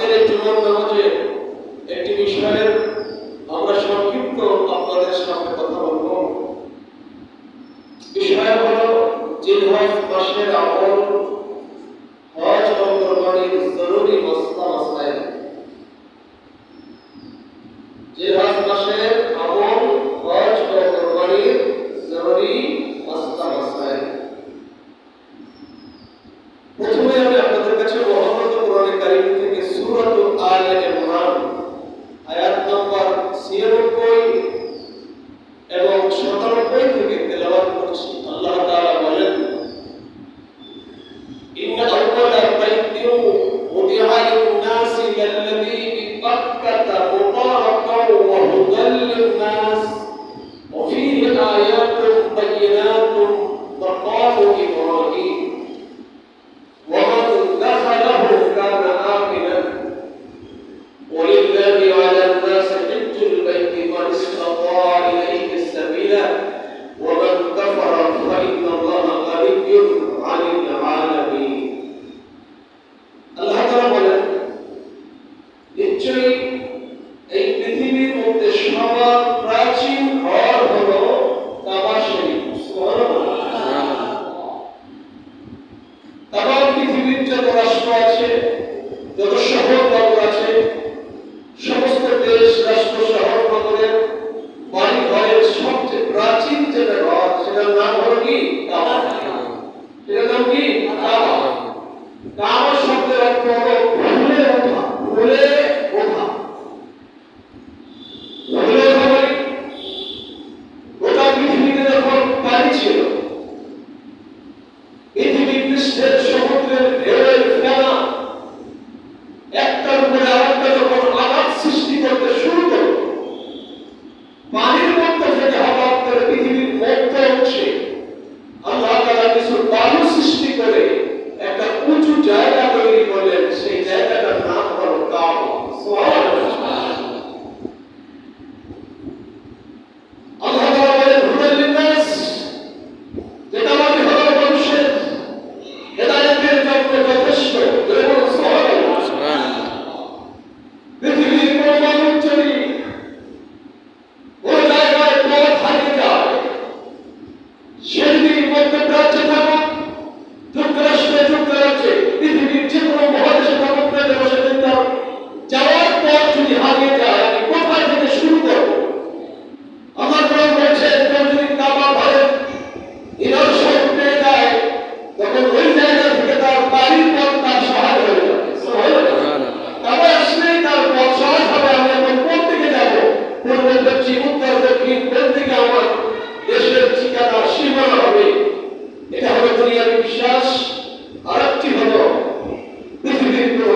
আজকের এই জুমার নামাজে একটি বিষয়ের আমরা সংক্ষিপ্ত আপনাদের সামনে কথা বলব। বিষয় হলো জিলহজ মাসের আমল, হজ ও কোরবানির জরুরি মসলা মাসাইল। জিলহজ last সবার প্রাচীন সমস্ত রাষ্ট্র, শহর নগরের বাড়ি ঘরের সবচেয়ে প্রাচীন যেটা ঘর, সেটার নাম হলো কি? কাবা সেটার নাম কি? Presidente